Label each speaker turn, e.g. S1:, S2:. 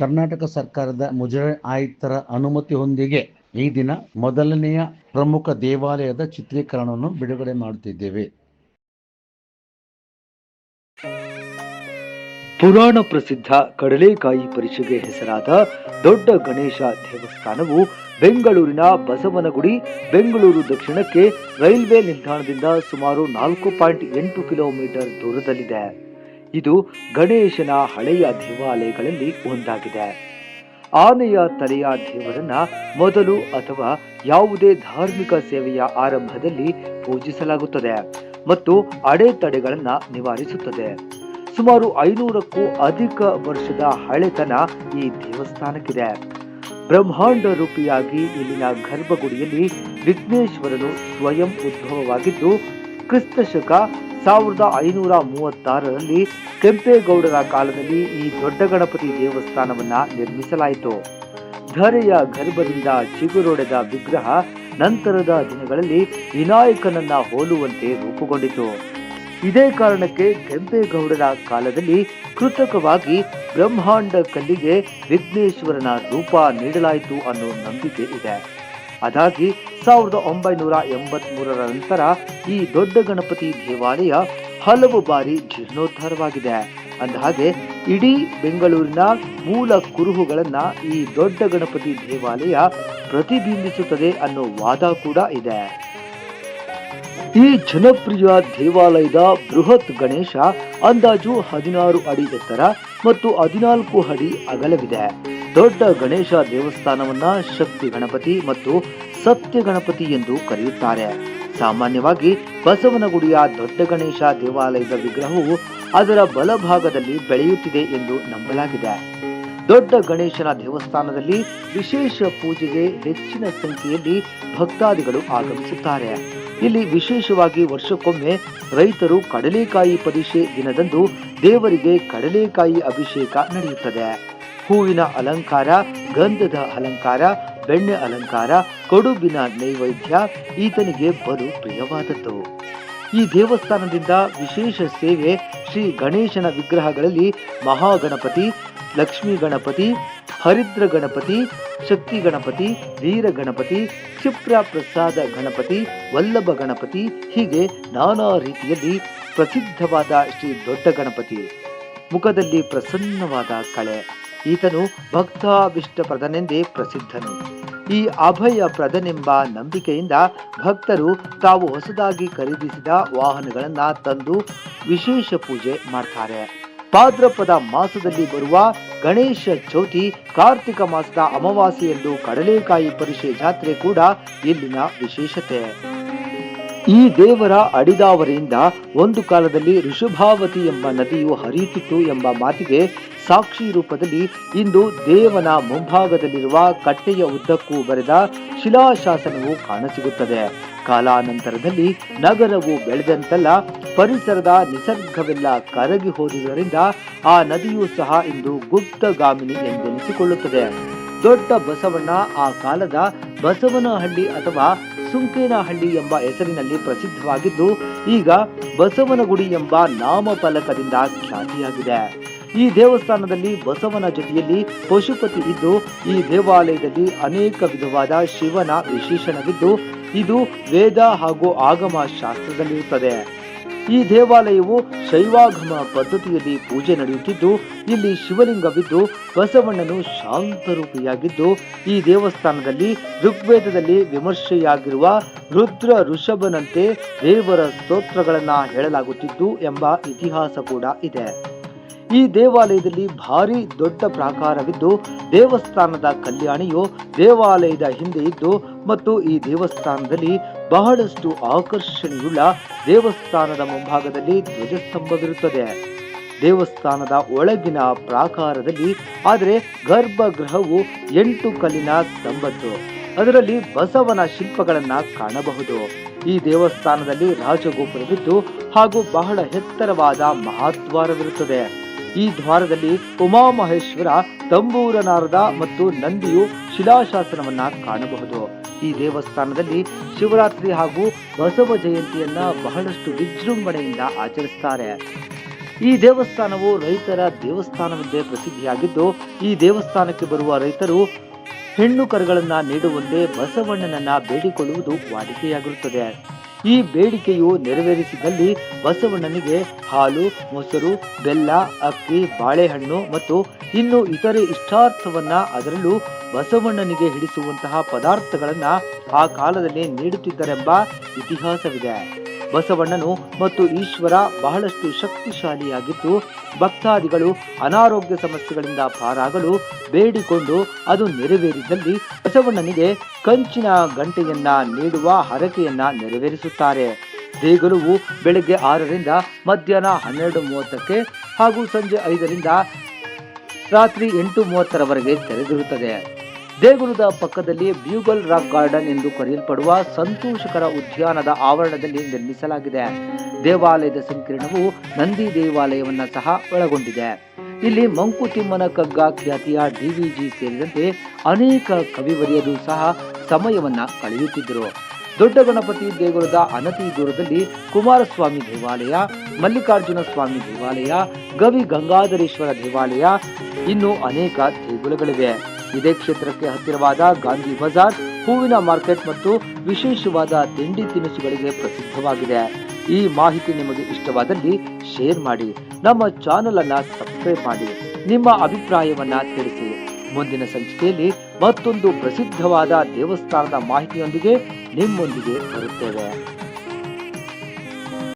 S1: ಕರ್ನಾಟಕ ಸರ್ಕಾರದ ಮುಜರಾಯಿ ಆಯುಕ್ತರ ಅನುಮತಿಯೊಂದಿಗೆ ಈ ದಿನ ಮೊದಲನೆಯ ಪ್ರಮುಖ ದೇವಾಲಯದ ಚಿತ್ರೀಕರಣವನ್ನು ಬಿಡುಗಡೆ ಮಾಡುತ್ತಿದ್ದೇವೆ.
S2: ಪುರಾಣ ಪ್ರಸಿದ್ಧ ಕಡಲೆಕಾಯಿ ಪರಿಷೆಗೆ ಹೆಸರಾದ ದೊಡ್ಡ ಗಣೇಶ ದೇವಸ್ಥಾನವು ಬೆಂಗಳೂರಿನ ಬಸವನಗುಡಿ, ಬೆಂಗಳೂರು ದಕ್ಷಿಣಕ್ಕೆ ರೈಲ್ವೆ ನಿಲ್ದಾಣದಿಂದ ಸುಮಾರು ನಾಲ್ಕು ಪಾಯಿಂಟ್ ಎಂಟು ಕಿಲೋಮೀಟರ್ ದೂರದಲ್ಲಿದೆ. ಇದು ಗಣೇಶನ ಹಳೆಯ ದೇವಾಲಯಗಳಲ್ಲಿ ಒಂದಾಗಿದೆ. ಆನೆಯ ತಲೆಯ ದೇವರನ್ನ ಮೊದಲು ಅಥವಾ ಯಾವುದೇ ಧಾರ್ಮಿಕ ಸೇವೆಯ ಆರಂಭದಲ್ಲಿ ಪೂಜಿಸಲಾಗುತ್ತದೆ ಮತ್ತು ಅಡೆತಡೆಗಳನ್ನ ನಿವಾರಿಸುತ್ತದೆ. ಸುಮಾರು ಐನೂರಕ್ಕೂ ಅಧಿಕ ವರ್ಷದ ಹಳೆತನ ಈ ದೇವಸ್ಥಾನಕ್ಕಿದೆ. ಬ್ರಹ್ಮಾಂಡ ರೂಪಿಯಾಗಿ ಇಲ್ಲಿನ ಗರ್ಭಗುಡಿಯಲ್ಲಿ ವಿಘ್ನೇಶ್ವರನು ಸ್ವಯಂ ಉದ್ಭವವಾಗಿದ್ದು ಕ್ರಿಸ್ತ ಶಕ ಸಾವಿರದ ಐನೂರ ಮೂವತ್ತಾರರಲ್ಲಿ ಕೆಂಪೇಗೌಡರ ಕಾಲದಲ್ಲಿ ಈ ದೊಡ್ಡ ಗಣಪತಿ ದೇವಸ್ಥಾನವನ್ನ ನಿರ್ಮಿಸಲಾಯಿತು. ಧರೆಯ ಗರ್ಭದಿಂದ ಚಿಗುರೊಡೆದ ವಿಗ್ರಹ ನಂತರದ ದಿನಗಳಲ್ಲಿ ವಿನಾಯಕನನ್ನ ಹೋಲುವಂತೆ ರೂಪುಗೊಂಡಿತು. ಇದೇ ಕಾರಣಕ್ಕೆ ಕೆಂಪೇಗೌಡರ ಕಾಲದಲ್ಲಿ ಕೃತಕವಾಗಿ ಬ್ರಹ್ಮಾಂಡ ಕಲ್ಲಿಗೆ ವಿಘ್ನೇಶ್ವರನ ರೂಪ ನೀಡಲಾಯಿತು ಅನ್ನೋ ನಂಬಿಕೆ ಇದೆ. ಅದಾಗಿ ಸಾವಿರದ ಒಂಬೈನೂರ ಎಂಬತ್ ಮೂರರ ನಂತರ ಈ ದೊಡ್ಡ ಗಣಪತಿ ದೇವಾಲಯ ಹಲವು ಬಾರಿ ಜೀರ್ಣೋದ್ಧಾರವಾಗಿದೆ. ಅಂದಹಾಗೆ, ಇಡೀ ಬೆಂಗಳೂರಿನ ಮೂಲ ಕುರುಹುಗಳನ್ನ ಈ ದೊಡ್ಡ ಗಣಪತಿ ದೇವಾಲಯ ಪ್ರತಿಬಿಂಬಿಸುತ್ತದೆ ಅನ್ನೋ ವಾದ ಕೂಡ ಇದೆ. ಈ ಜನಪ್ರಿಯ ದೇವಾಲಯದ ಬೃಹತ್ ಗಣೇಶ ಅಂದಾಜು ಹದಿನಾರು ಅಡಿ ಎತ್ತರ ಮತ್ತು ಹದಿನಾಲ್ಕು ಅಡಿ ಅಗಲವಿದೆ. ದೊಡ್ಡ ಗಣೇಶ ದೇವಸ್ಥಾನವನ್ನ ಶಕ್ತಿ ಗಣಪತಿ ಮತ್ತು ಸತ್ಯ ಗಣಪತಿ ಎಂದು ಕರೆಯುತ್ತಾರೆ. ಸಾಮಾನ್ಯವಾಗಿ ಬಸವನಗುಡಿಯ ದೊಡ್ಡ ಗಣೇಶ ದೇವಾಲಯದ ವಿಗ್ರಹವು ಅದರ ಬಲಭಾಗದಲ್ಲಿ ಬೆಳೆಯುತ್ತಿದೆ ಎಂದು ನಂಬಲಾಗಿದೆ. ದೊಡ್ಡ ಗಣೇಶನ ದೇವಸ್ಥಾನದಲ್ಲಿ ವಿಶೇಷ ಪೂಜೆಗೆ ಹೆಚ್ಚಿನ ಸಂಖ್ಯೆಯಲ್ಲಿ ಭಕ್ತಾದಿಗಳು ಆಗಮಿಸುತ್ತಾರೆ. ಇಲ್ಲಿ ವಿಶೇಷವಾಗಿ ವರ್ಷಕ್ಕೊಮ್ಮೆ ರೈತರು ಕಡಲೆಕಾಯಿ ಪರಿಷೆ ದಿನದಂದು ದೇವರಿಗೆ ಕಡಲೆಕಾಯಿ ಅಭಿಷೇಕ ನಡೆಯುತ್ತದೆ. ಹೂವಿನ ಅಲಂಕಾರ, ಗಂಧದ ಅಲಂಕಾರ, ಬೆಣ್ಣೆ ಅಲಂಕಾರ, ಕಡುಬಿನ ನೈವೇದ್ಯ ಈತನಿಗೆ ಬಲು ಪ್ರಿಯವಾದದ್ದು. ಈ ದೇವಸ್ಥಾನದಿಂದ ವಿಶೇಷ ಸೇವೆ ಶ್ರೀ ಗಣೇಶನ ವಿಗ್ರಹಗಳಲ್ಲಿ ಮಹಾಗಣಪತಿ, ಲಕ್ಷ್ಮೀ ಗಣಪತಿ, ಹರಿದ್ರ ಗಣಪತಿ, ಶಕ್ತಿ ಗಣಪತಿ, ವೀರ ಗಣಪತಿ, ಕ್ಷಿಪ್ರ ಪ್ರಸಾದ ಗಣಪತಿ, ವಲ್ಲಭ ಗಣಪತಿ ಹೀಗೆ ನಾನಾ ರೀತಿಯಲ್ಲಿ ಪ್ರಸಿದ್ಧವಾದ ಶ್ರೀ ದೊಡ್ಡ ಗಣಪತಿ. ಮುಖದಲ್ಲಿ ಪ್ರಸನ್ನವಾದ ಕಳೆ. ಈತನು ಭಕ್ತಾಭಿಷ್ಟಪ್ರದನೆಂದೇ ಪ್ರಸಿದ್ಧನು. ಈ ಅಭಯ ಪ್ರದನೆಂಬ ನಂಬಿಕೆಯಿಂದ ಭಕ್ತರು ತಾವು ಹೊಸದಾಗಿ ಖರೀದಿಸಿದ ವಾಹನಗಳನ್ನ ತಂದು ವಿಶೇಷ ಪೂಜೆ ಮಾಡ್ತಾರೆ. ಭಾದ್ರಪದ ಮಾಸದಲ್ಲಿ ಬರುವ ಗಣೇಶ ಚೌತಿ ಕಾರ್ತಿಕ ಮಾಸದ ಅಮಾವಾಸ್ಯೆಯಂದು ಕಡಲೆಕಾಯಿ ಪರಿಷೆ ಜಾತ್ರೆ ಕೂಡ ಇಲ್ಲಿನ ವಿಶೇಷತೆ. ಈ ದೇವರ ಅಡಿದಾವರಿಯಿಂದ ಒಂದು ಕಾಲದಲ್ಲಿ ಋಷಭಾವತಿ ಎಂಬ ನದಿಯು ಹರಿಯುತ್ತಿತ್ತು ಎಂಬ ಮಾತಿಗೆ ಸಾಕ್ಷಿ ರೂಪದಲ್ಲಿ ಇಂದು ದೇವನ ಮುಂಭಾಗದಲ್ಲಿರುವ ಕಟ್ಟೆಯ ಉದ್ದಕ್ಕೂ ಬರೆದ ಶಿಲಾಶಾಸನವು ಕಾಣಸಿಗುತ್ತದೆ. ಕಾಲಾನಂತರದಲ್ಲಿ ನಗರವು ಬೆಳೆದಂತೆಲ್ಲ ಪರಿಸರದ ನಿಸರ್ಗವೆಲ್ಲ ಕರಗಿ ಹೋದುದರಿಂದ ಆ ನದಿಯೂ ಸಹ ಇಂದು ಗುಪ್ತಗಾಮಿನಿ ಎಂದೆನಿಸಿಕೊಳ್ಳುತ್ತದೆ. ದೊಡ್ಡ ಬಸವಣ್ಣ ಆ ಕಾಲದ ಬಸವನಹಳ್ಳಿ ಅಥವಾ ಸುಂಕೇನಹಳ್ಳಿ ಎಂಬ ಹೆಸರಿನಲ್ಲಿ ಪ್ರಸಿದ್ಧವಾಗಿದ್ದು, ಈಗ ಬಸವನಗುಡಿ ಎಂಬ ನಾಮಫಲಕದಿಂದ ಖ್ಯಾತಿಯಾಗಿದೆ. ಈ ದೇವಸ್ಥಾನದಲ್ಲಿ ಬಸವನ ಜೊತೆಯಲ್ಲಿ ಪಶುಪತಿ ಇದ್ದು, ಈ ದೇವಾಲಯದಲ್ಲಿ ಅನೇಕ ವಿಧವಾದ ಶಿವನ ವಿಶೇಷಣವಿದ್ದು, ಇದು ವೇದ ಹಾಗೂ ಆಗಮ ಶಾಸ್ತ್ರದಲ್ಲಿರುತ್ತದೆ. ಈ ದೇವಾಲಯವು ಶೈವಾಗಮ ಪದ್ಧತಿಯಲ್ಲಿ ಪೂಜೆ ನಡೆಯುತ್ತಿದ್ದು, ಇಲ್ಲಿ ಶಿವಲಿಂಗವಿದ್ದು ಬಸವಣ್ಣನು ಶಾಂತರೂಪಿಯಾಗಿದ್ದು, ಈ ದೇವಸ್ಥಾನದಲ್ಲಿ ಋಗ್ವೇದದಲ್ಲಿ ವಿಮರ್ಶೆಯಾಗಿರುವ ರುದ್ರ ಋಷಭನಂತೆ ದೇವರ ಸ್ತೋತ್ರಗಳನ್ನು ಹೇಳಲಾಗುತ್ತಿದ್ದು ಎಂಬ ಇತಿಹಾಸ ಕೂಡ ಇದೆ. ಈ ದೇವಾಲಯದಲ್ಲಿ ಭಾರಿ ದೊಡ್ಡ ಪ್ರಾಕಾರವಿದ್ದು, ದೇವಸ್ಥಾನದ ಕಲ್ಯಾಣಿಯು ದೇವಾಲಯದ ಹಿಂದೆ ಇದ್ದು ಮತ್ತು ಈ ದೇವಸ್ಥಾನದಲ್ಲಿ ಬಹಳಷ್ಟು ಆಕರ್ಷಣೆಯುಳ್ಳ ದೇವಸ್ಥಾನದ ಮುಂಭಾಗದಲ್ಲಿ ಧ್ವಜಸ್ತಂಭವಿರುತ್ತದೆ. ದೇವಸ್ಥಾನದ ಒಳಗಿನ ಪ್ರಾಕಾರದಲ್ಲಿ, ಆದರೆ ಗರ್ಭಗೃಹವು ಎಂಟು ಕಲ್ಲಿನ ಸ್ತಂಭದ್ದು ಅದರಲ್ಲಿ ಬಸವನ ಶಿಲ್ಪಗಳನ್ನ ಕಾಣಬಹುದು. ಈ ದೇವಸ್ಥಾನದಲ್ಲಿ ರಾಜಗೋಪುರವಿದ್ದು ಹಾಗೂ ಬಹಳ ಎತ್ತರವಾದ ಮಹಾದ್ವಾರವಿರುತ್ತದೆ. ಈ ದ್ವಾರದಲ್ಲಿ ಉಮಾಮಹೇಶ್ವರ ತಂಬೂರನಾರದ ಮತ್ತು ನಂದಿಯು ಶಿಲಾಶಾಸನವನ್ನ ಕಾಣಬಹುದು. ಈ ದೇವಸ್ಥಾನದಲ್ಲಿ ಶಿವರಾತ್ರಿ ಹಾಗೂ ಬಸವ ಜಯಂತಿಯನ್ನ ಬಹಳಷ್ಟು ವಿಜೃಂಭಣೆಯಿಂದ ಆಚರಿಸ್ತಾರೆ. ಈ ದೇವಸ್ಥಾನವು ರೈತರ ದೇವಸ್ಥಾನವೆಂದೇ ಪ್ರಸಿದ್ಧಿಯಾಗಿದ್ದು, ಈ ದೇವಸ್ಥಾನಕ್ಕೆ ಬರುವ ರೈತರು ಹೆಣ್ಣು ಕರುಗಳನ್ನ ನೀಡುವಂತೆ ಬಸವಣ್ಣನನ್ನ ಬೇಡಿಕೊಳ್ಳುವುದು ವಾಡಿಕೆಯಾಗಿರುತ್ತದೆ. ಈ ಬೇಡಿಕೆಯು ನೆರವೇರಿಸಿದಲ್ಲಿ ಬಸವಣ್ಣನಿಗೆ ಹಾಲು, ಮೊಸರು, ಬೆಲ್ಲ, ಅಕ್ಕಿ, ಬಾಳೆಹಣ್ಣು ಮತ್ತು ಇನ್ನು ಇತರೆ ಇಷ್ಟಾರ್ಥವನ್ನ ಅದರಲ್ಲೂ ಬಸವಣ್ಣನಿಗೆ ಹಿಡಿಸುವಂತಹ ಪದಾರ್ಥಗಳನ್ನ ಆ ಕಾಲದಲ್ಲಿ ನೀಡುತ್ತಿದ್ದರೆಂಬ ಇತಿಹಾಸವಿದೆ. ಬಸವಣ್ಣನು ಮತ್ತು ಈಶ್ವರ ಬಹಳಷ್ಟು ಶಕ್ತಿಶಾಲಿಯಾಗಿದ್ದು, ಭಕ್ತಾದಿಗಳು ಅನಾರೋಗ್ಯ ಸಮಸ್ಯೆಗಳಿಂದ ಪಾರಾಗಲು ಬೇಡಿಕೊಂಡು ಅದು ನೆರವೇರಿದಲ್ಲಿ ಬಸವಣ್ಣನಿಗೆ ಕಂಚಿನ ಗಂಟೆಯನ್ನ ನೀಡುವ ಹರಕೆಯನ್ನ ನೆರವೇರಿಸುತ್ತಾರೆ. ದೇಗುಲವು ಬೆಳಗ್ಗೆ ಆರರಿಂದ ಮಧ್ಯಾಹ್ನ ಹನ್ನೆರಡು ಮೂವತ್ತಕ್ಕೆ ಹಾಗೂ ಸಂಜೆ ಐದರಿಂದ ರಾತ್ರಿ ಎಂಟು ಮೂವತ್ತರವರೆಗೆ ತೆರೆದಿರುತ್ತದೆ. ದೇಗುಲದ ಪಕ್ಕದಲ್ಲಿ ಬ್ಯೂಗಲ್ ರಾಕ್ ಗಾರ್ಡನ್ ಎಂದು ಕರೆಯಲ್ಪಡುವ ಸಂತೋಷಕರ ಉದ್ಯಾನದ ಆವರಣದಲ್ಲಿ ನಿರ್ಮಿಸಲಾಗಿದೆ. ದೇವಾಲಯದ ಸಂಕೀರ್ಣವು ನಂದಿ ದೇವಾಲಯವನ್ನು ಸಹ ಒಳಗೊಂಡಿದೆ. ಇಲ್ಲಿ ಮಂಕುತಿಮ್ಮನ ಕಗ್ಗ ಖ್ಯಾತಿಯ ಡಿವಿಜಿ ಸೇರಿದಂತೆ ಅನೇಕ ಕವಿವರಿಯರು ಸಹ ಸಮಯವನ್ನು ಕಳೆಯುತ್ತಿದ್ದರು. ದೊಡ್ಡ ಗಣಪತಿ ದೇಗುಲದ ಅನತಿ ದೂರದಲ್ಲಿ ಕುಮಾರಸ್ವಾಮಿ ದೇವಾಲಯ, ಮಲ್ಲಿಕಾರ್ಜುನ ಸ್ವಾಮಿ ದೇವಾಲಯ, ಗವಿ ಗಂಗಾಧರೇಶ್ವರ ದೇವಾಲಯ ಇನ್ನೂ ಅನೇಕ ದೇಗುಲಗಳಿವೆ. ಇದೇ ಕ್ಷೇತ್ರಕ್ಕೆ ಹತ್ತಿರವಾದ ಗಾಂಧಿ ಬಜಾರ್, ಹೂವಿನ ಮಾರ್ಕೆಟ್ ಮತ್ತು ವಿಶೇಷವಾದ ತಿಂಡಿ ತಿನಿಸುಗಳಿಗೆ ಪ್ರಸಿದ್ಧವಾಗಿದೆ. ಈ ಮಾಹಿತಿ ನಿಮಗೆ ಇಷ್ಟವಾದಲ್ಲಿ ಶೇರ್ ಮಾಡಿ, ನಮ್ಮ ಚಾನೆಲ್ ಅನ್ನ ಸಬ್ಸ್ಕ್ರೈಬ್ ಮಾಡಿ, ನಿಮ್ಮ ಅಭಿಪ್ರಾಯವನ್ನ ತಿಳಿಸಿ. ಮುಂದಿನ ಸಂಚಿಕೆಯಲ್ಲಿ ಮತ್ತೊಂದು ಪ್ರಸಿದ್ಧವಾದ ದೇವಸ್ಥಾನದ ಮಾಹಿತಿಯೊಂದಿಗೆ ನಿಮ್ಮೊಂದಿಗೆ ಬರುತ್ತೇವೆ.